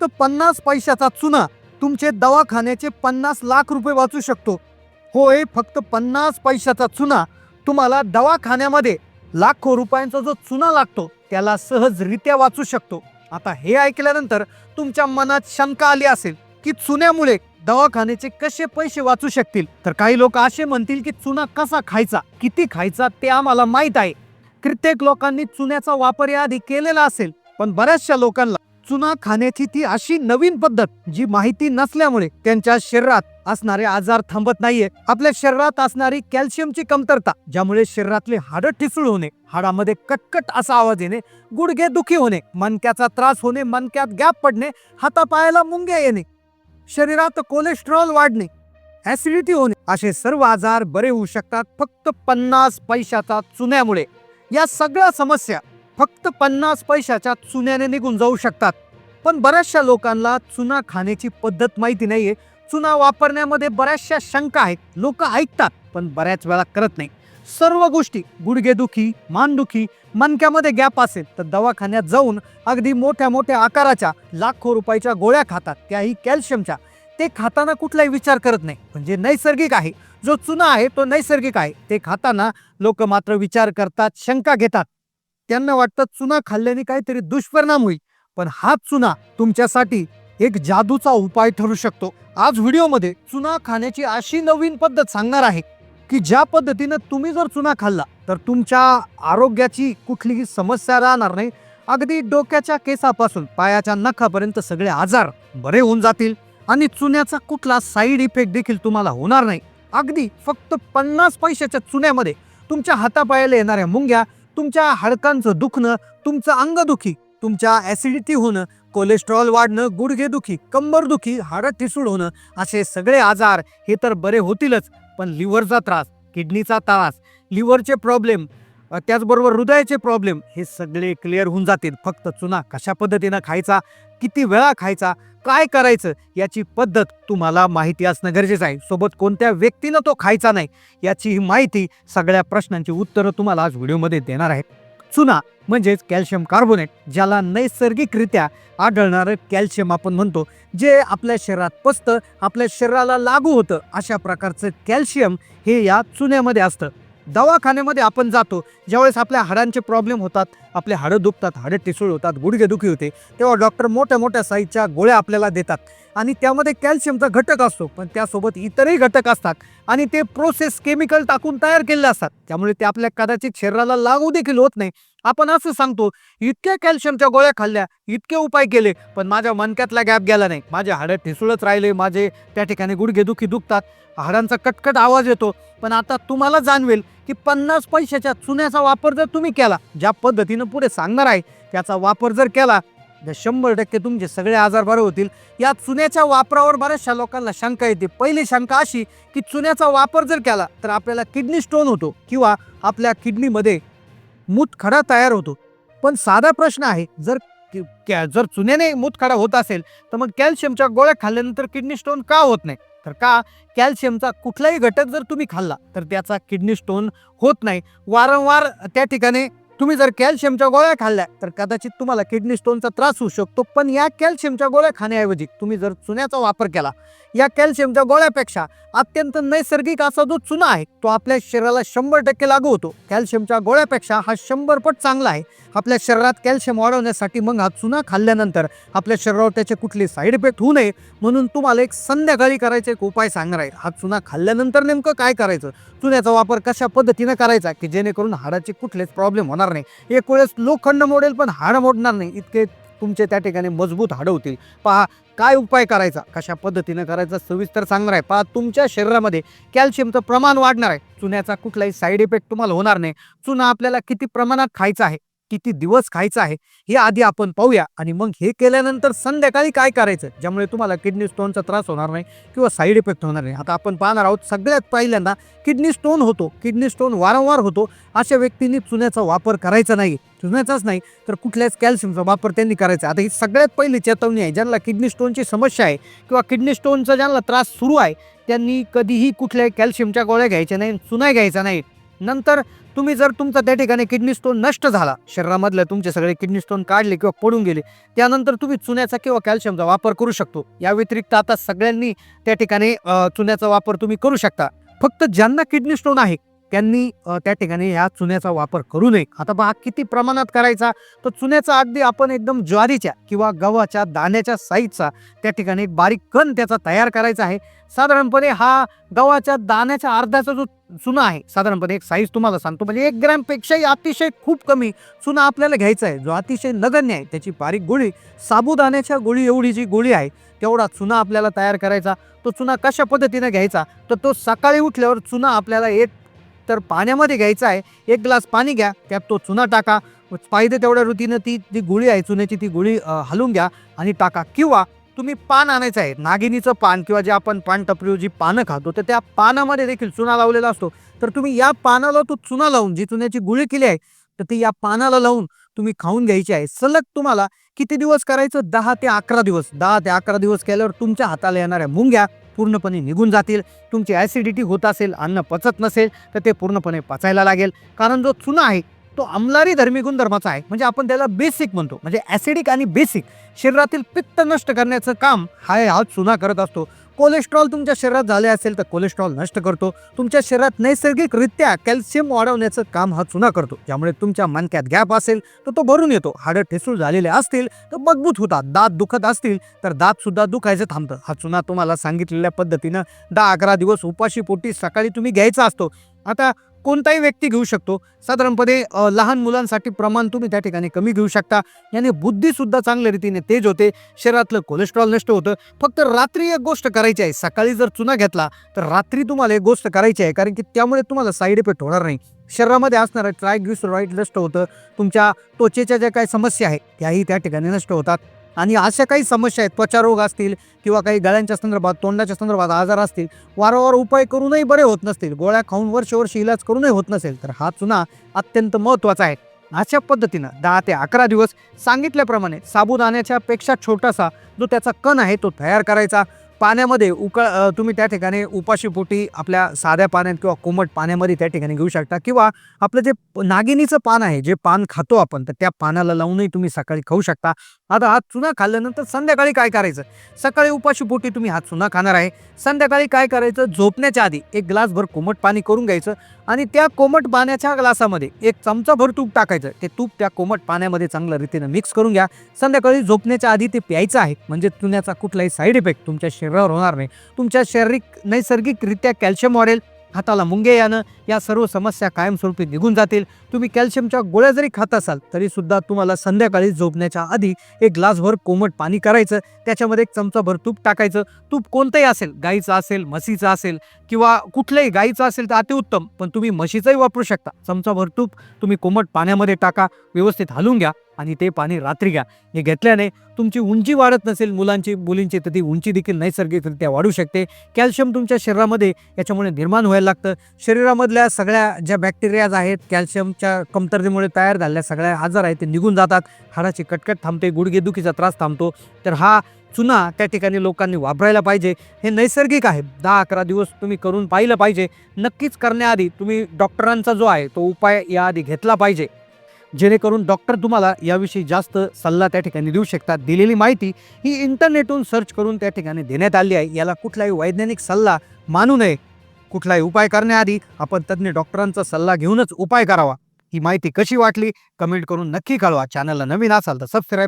फक्त पन्नास पैशाचा चुना तुमचे दवाखान्याचे पन्नास लाख रुपये वाचू शकतो. होय फक्त पन्नास पैशाचा चुना तुम्हाला दवाखान्यामध्ये लाखो रुपयांचा जो चुना लागतो त्याला सहजरित्या वाचू शकतो. आता हे ऐकल्यानंतर तुमच्या मनात शंका आली असेल की चुन्यामुळे दवाखान्याचे कसे पैसे वाचू शकतील? तर काही लोक असे म्हणतील की चुना कसा खायचा किती खायचा ते आम्हाला माहीत आहे. कित्येक लोकांनी चुन्याचा वापर याआधी केलेला असेल पण बऱ्याचशा लोकांना चुना खाण्याची ती अशी नवीन पद्धत जी माहिती नसल्यामुळे त्यांच्या शरीरात असणारे आजार थांबत नाहीये. आपल्या शरीरात असणारी कॅल्शियमची कमतरता ज्यामुळे शरीरातले हाडं ठिसूळ होणे हाडामध्ये कटकट असा आवाज येणे गुडघे दुखी होणे मनक्याचा त्रास होणे मनक्यात गॅप पडणे हातापायाला मुंग्या येणे शरीरात कोलेस्ट्रॉल वाढणे ऍसिडिटी होणे असे सर्व आजार बरे होऊ शकतात फक्त पन्नास पैशाचा चुन्यामुळे. या सगळ्या समस्या फक्त पन्नास पैशाच्या चुन्याने निघून जाऊ शकतात. पण बऱ्याचशा लोकांना चुना खाण्याची पद्धत माहिती नाहीये. चुना वापरण्यामध्ये बऱ्याचशा शंका आहेत. लोक ऐकतात पण बऱ्याच वेळा करत नाही. सर्व गोष्टी गुडघेदुखी मानदुखी मनक्यामध्ये गॅप असेल तर दवाखान्यात जाऊन अगदी मोठ्या मोठ्या आकाराच्या लाखो रुपयाच्या गोळ्या खातात त्याही कॅल्शियमच्या. ते खाताना कुठलाही विचार करत नाही. म्हणजे नैसर्गिक आहे. जो चुना आहे तो नैसर्गिक आहे. ते खाताना लोक मात्र विचार करतात शंका घेतात. त्यांना वाटतं चुना खाल्ल्याने काहीतरी दुष्परिणाम होईल. पण हा चुना तुमच्यासाठी एक जादूचा उपाय ठरू शकतो. आज व्हिडिओमध्ये चुना खाण्याची अशी नवीन पद्धत सांगणार आहे की ज्या पद्धतीनं तुम्ही जर चुना खाल्ला तर तुमच्या आरोग्याची कुठलीही समस्या राहणार नाही. अगदी डोक्याच्या केसापासून पायाच्या नखापर्यंत सगळे आजार बरे होऊन जातील आणि चुन्याचा कुठला साईड इफेक्ट देखील तुम्हाला होणार नाही. अगदी फक्त पन्नास पैशाच्या चुन्यामध्ये तुमच्या हातापायाला येणाऱ्या मुंग्या तुमच्या हाडकांचं दुखणं तुमचं अंगदुखी तुमच्या ॲसिडिटी होणं कोलेस्ट्रॉल वाढणं गुडघेदुखी कंबरदुखी हाडं ठिसूळ होणं असे सगळे आजार हे तर बरे होतीलच पण लिव्हरचा त्रास किडनीचा त्रास लिव्हरचे प्रॉब्लेम त्याचबरोबर हृदयाचे प्रॉब्लेम हे सगळे क्लिअर होऊन जातील. फक्त चुना कशा पद्धतीनं खायचा किती वेळा खायचा काय करायचं याची पद्धत तुम्हाला माहिती असणं गरजेचं आहे. सोबत कोणत्या व्यक्तीनं तो खायचा नाही याची ही माहिती सगळ्या प्रश्नांची उत्तरं तुम्हाला आज व्हिडिओमध्ये देणार आहे. चुना म्हणजेच कॅल्शियम कार्बोनेट ज्याला नैसर्गिकरित्या आढळणारं कॅल्शियम आपण म्हणतो जे आपल्या शरीरात पसतं आपल्या शरीराला लागू होतं. अशा प्रकारचं कॅल्शियम हे या चुन्यामध्ये असतं. दवाखान्यामध्ये आपण जातो ज्यावेळेस आपल्या हाडांचे प्रॉब्लेम होतात आपले हाडं दुखतात हाडं टिसूळ होतात गुडघेदुखी होते तेव्हा डॉक्टर मोठ्या मोठ्या साईजच्या गोळ्या आपल्याला देतात. आणि त्यामध्ये कॅल्शियमचा घटक असतो पण त्यासोबत इतरही घटक असतात. आणि ते प्रोसेस केमिकल टाकून तयार केलेले असतात. त्यामुळे ते आपल्या कदाचित शरीराला लागू देखील होत नाही. आपण असं सांगतो इतक्या कॅल्शियमच्या गोळ्या खाल्ल्या इतके उपाय केले पण माझ्या मनक्यातला गॅप गेला नाही. माझे हाडं ठिसूळच राहिले माझे त्या ठिकाणी गुडघेदुखी दुखतात हाडांचा कटकट आवाज येतो. पण आता तुम्हाला जाणवेल की पन्नास पैशाच्या चुन्याचा वापर जर तुम्ही केला ज्या पद्धतीनं पुढे सांगणार आहे त्याचा वापर जर केला तर शंभर टक्के तुमचे सगळे आजार बरे होतील. या चुन्याच्या वापरावर बऱ्याचशा लोकांना शंका येते. पहिली शंका अशी की चुन्याचा वापर जर केला तर आपल्याला किडनी स्टोन होतो किंवा आपल्या किडनीमध्ये मूतखडा तयार होतो. पण साधा प्रश्न आहे जर जर चुन्याने मूतखडा होत असेल तर मग कॅल्शियमच्या गोळ्या खाल्ल्यानंतर किडनी स्टोन का होत नाही? तर का? कॅल्शियमचा कुठलाही घटक जर तुम्ही खाल्ला तर त्याचा किडनी स्टोन होत नाही. वारंवार त्या ठिकाणी तुम्ही जर कॅल्शियमच्या गोळ्या खाल्ल्या तर कदाचित तुम्हाला किडनी स्टोनचा त्रास होऊ शकतो. पण या कॅल्शियमच्या गोळ्या खाण्याऐवजी तुम्ही जर चुन्याचा वापर केला या कॅल्शियमच्या गोळ्यापेक्षा अत्यंत नैसर्गिक असा जो चुना आहे तो आपल्या शरीराला शंभर टक्के लागू होतो. कॅल्शियमच्या गोळ्यापेक्षा हा शंभर पट चांगला आहे. आपल्या शरीरात कॅल्शियम वाढवण्यासाठी मग हा चुना खाल्ल्यानंतर आपल्या शरीरावर त्याचे कुठले साईड इफेक्ट होऊ नये म्हणून तुम्हाला एक संध्याकाळी करायचा एक उपाय सांगणार आहे. हा चुना खाल्ल्यानंतर नेमकं काय करायचं? चुन्याचा वापर कशा पद्धतीनं करायचा? की जेणेकरून हाडाचे कुठलेच प्रॉब्लेम होणार नाही. एक वेळेस लोखंड मोडेल पण हाडं मोडणार नाही. इतके तुमचे त्या ठिकाणी मजबूत हाडं होतील. पहा काय उपाय करायचा? कशा पद्धतीनं करायचा? सविस्तर सांगणार आहे. पहा तुमच्या शरीरामध्ये कॅल्शियमचं प्रमाण वाढणार आहे. चुन्याचा कुठलाही साईड इफेक्ट तुम्हाला होणार नाही. चुना आपल्याला किती प्रमाणात खायचा आहे? किती दिवस खायचं आहे हे आधी आपण पाहूया. आणि मग हे केल्यानंतर संध्याकाळी काय करायचं? ज्यामुळे तुम्हाला किडनी स्टोनचा त्रास होणार नाही किंवा साईड इफेक्ट होणार नाही. आता आपण पाहणार आहोत सगळ्यात पहिल्यांदा किडनी स्टोन होतो. किडनी स्टोन वारंवार होतो. अशा व्यक्तींनी चुन्याचा वापर करायचा नाही. चुन्याचाच नाही तर कुठल्याच कॅल्शियमचा वापर त्यांनी करायचा. आता ही सगळ्यात पहिली चेतवणी आहे ज्यांना किडनी स्टोनची समस्या आहे किंवा किडनी स्टोनचा ज्यांना त्रास सुरू आहे त्यांनी कधीही कुठल्याही कॅल्शियमच्या गोळ्या घ्यायच्या नाही चुना घ्यायचा नाही. नंतर तुम्ही जर तुमचा त्या ठिकाणी किडनी स्टोन नष्ट झाला शरीरामधले तुमचे सगळे किडनी स्टोन काढले किंवा पडून गेले त्यानंतर तुम्ही चुन्याचा किंवा कॅल्शियमचा वापर करू शकतो. या व्यतिरिक्त आता सगळ्यांनी त्या ठिकाणी चुन्याचा वापर तुम्ही करू शकता. फक्त ज्यांना किडनी स्टोन आहे त्यांनी त्या ठिकाणी या चुन्याचा वापर करू नये. आता पहा किती प्रमाणात करायचा? तर चुन्याचा अगदी आपण एकदम ज्वारीच्या किंवा गव्हाच्या दाण्याच्या साईजचा त्या ठिकाणी एक बारीक कण त्याचा तयार करायचा आहे. साधारणपणे हा गव्हाच्या दाण्याच्या अर्ध्याचा जो चुना आहे साधारणपणे एक साईज तुम्हाला सांगतो. म्हणजे एक ग्रॅमपेक्षाही अतिशय खूप कमी चुना आपल्याला घ्यायचा आहे. जो अतिशय नगण्य आहे त्याची बारीक गोळी साबुदाण्याच्या गोळी एवढी जी गोळी आहे तेवढा चुना आपल्याला तयार करायचा. तो चुना कशा पद्धतीने घ्यायचा? तर तो सकाळी उठल्यावर चुना आपल्याला एक तर पाण्यामध्ये घ्यायचं आहे. एक ग्लास पाणी घ्या त्यात तो चुना टाका. पाहिजे तेवढ्या ऋतीनं ती जी गोळी आहे चुन्याची ती गोळी हलवून घ्या आणि टाका. किंवा तुम्ही पान आणायचं आहे नागिनीचं पान किंवा जे आपण पान टपरी जी पानं खातो तर त्या पानामध्ये देखील चुना लावलेला असतो. तर तुम्ही या पानाला तो चुना लावून जी चुन्याची गुळी केली आहे तर ती या पानाला लावून तुम्ही खाऊन घ्यायची आहे. सलग तुम्हाला किती दिवस करायचं? दहा ते अकरा दिवस. दहा ते अकरा दिवस केल्यावर तुमच्या हाताला येणाऱ्या मुंग्या पूर्णपणे निघून जातील. तुमची ॲसिडिटी होत असेल अन्न पचत नसेल तर ते पूर्णपणे पचायला लागेल. कारण जो चुना आहे तो अंमलारी धर्मी गुणधर्माचा आहे. म्हणजे आपण त्याला बेसिक म्हणतो. म्हणजे ॲसिडिक आणि बेसिक शरीरातील पित्त नष्ट करण्याचं काम हा हा चुना करत असतो. कोलेस्ट्रॉल तुमच्या शरीरात झाले असेल तर कोलेस्ट्रॉल नष्ट करतो. तुमच्या शरीरात नैसर्गिकरित्या कॅल्शियम वाढवण्याचं काम हा चुना करतो. त्यामुळे तुमच्या मणक्यात गॅप असेल तर तो भरून येतो. हाडं ठिसूळ झालेले असतील तर मजबूत होतात. दात दुखत असतील तर दातसुद्धा दुखायचं थांबतं. हा चुना तुम्हाला सांगितलेल्या पद्धतीनं दहा अकरा दिवस उपाशी पोटी सकाळी तुम्ही घ्यायचा असतो. आता कोणताही व्यक्ती घेऊ शकतो. साधारणपणे लहान मुलांसाठी प्रमाण तुम्ही त्या ठिकाणी कमी घेऊ शकता. याने बुद्धीसुद्धा चांगल्या रीतीने तेज होते. शरीरातलं कोलेस्ट्रॉल नष्ट होतं. फक्त रात्री एक गोष्ट करायची आहे. सकाळी जर चुना घेतला तर रात्री तुम्हाला एक गोष्ट करायची आहे. कारण की त्यामुळे तुम्हाला साईड इफेक्ट होणार नाही. शरीरामध्ये असणारं ट्रायग्लिसराईड नष्ट होतं. तुमच्या त्वचेच्या ज्या काही समस्या आहेत त्याही त्या ठिकाणी नष्ट होतात. आणि अशा काही समस्या आहेत त्वचारोग असतील किंवा काही गळ्यांच्या संदर्भात तोंडाच्या संदर्भात आजार असतील वारंवार उपाय करूनही बरे होत नसतील. गोळ्या खाऊन वर्ष वर्ष इलाज करूनही होत नसेल तर हा चुना अत्यंत महत्त्वाचा आहे. अशा पद्धतीनं दहा ते अकरा दिवस सांगितल्याप्रमाणे साबुदाण्याच्या पेक्षा छोटासा जो त्याचा कण आहे तो तयार करायचा. पाण्यामध्ये उकळ तुम्ही त्या ठिकाणी उपाशीपोटी आपल्या साध्या पाण्यात किंवा कोमट पाण्यामध्ये त्या ठिकाणी घेऊ शकता. किंवा आपलं जे प- नागिनीचं पान आहे जे पान खातो आपण तर त्या पानाला लावूनही तुम्ही सकाळी खाऊ शकता. आता हा चुना खाल्ल्यानंतर संध्याकाळी काय करायचं? सकाळी उपाशीपोटी तुम्ही हा चुना खाणार आहे. संध्याकाळी काय करायचं? झोपण्याच्या आधी एक ग्लासभर कोमट पाणी करून घ्यायचं आणि त्या कोमट पाण्याच्या ग्लासामध्ये एक चमचाभर तूप टाकायचं. ते तूप त्या कोमट पाण्यामध्ये चांगल्या रीतीनं मिक्स करून घ्या. संध्याकाळी झोपण्याच्या आधी ते प्यायचं आहे. म्हणजे चुन्याचा कुठलाही साईड इफेक्ट तुमच्या शरीरावर होणार नाही. तुमच्या शारीरिक नैसर्गिकरित्या कॅल्शियम वाढेल हाताला मुंगे यानं या सर्व समस्या कायमस्वरूपी निघून जातील. तुम्ही कॅल्शियमच्या गोळ्या जरी खात असाल तरी सुद्धा तुम्हाला संध्याकाळी झोपण्याच्या आधी एक ग्लासभर कोमट पाणी करायचं त्याच्यामध्ये एक चमचाभर तूप टाकायचं. तूप कोणतंही असेल गाईचं असेल म्हशीचं असेल किंवा कुठलंही गाईचं असेल तर अतिउत्तम पण तुम्ही म्हशीचंही वापरू शकता. चमचाभर तूप तुम्ही कोमट पाण्यामध्ये टाका व्यवस्थित हलवून घ्या. आणि ते पाणी रात्री घ्या. हे घेतल्याने तुमची उंची वाढत नसेल. मुलांची मुलींची तर ती उंची देखील नैसर्गिकरित्या वाढू शकते. कॅल्शियम तुमच्या शरीरामध्ये याच्यामुळे निर्माण व्हायला लागतं. शरीरामधल्या सगळ्या ज्या बॅक्टेरियाज आहेत कॅल्शियमच्या कमतरतेमुळे तयार झालेल्या सगळ्या आजार आहेत ते निघून जातात. हाडाची कटकट थांबते गुडघेदुखीचा त्रास थांबतो. तर हा चुना त्या ठिकाणी लोकांनी वापरायला पाहिजे. हे नैसर्गिक आहे. दहा अकरा दिवस तुम्ही करून पाहिलं पाहिजे. नक्कीच करण्याआधी तुम्ही डॉक्टरांचा जो आहे तो उपाय याआधी घेतला पाहिजे. जेणेकरून डॉक्टर तुम्हाला याविषयी जास्त सल्ला त्या ठिकाणी देऊ शकतात. दिलेली माहिती ही इंटरनेटहून सर्च करून त्या ठिकाणी देण्यात आली आहे. याला कुठलाही वैज्ञानिक सल्ला मानू नये. कुठलाही उपाय करण्याआधी आपण तज्ज्ञ डॉक्टरांचा सल्ला घेऊनच उपाय करावा. ही माहिती कशी वाटली? कमेंट करून नक्की कळवा. चॅनलला नवीन असाल तर सबस्क्राईब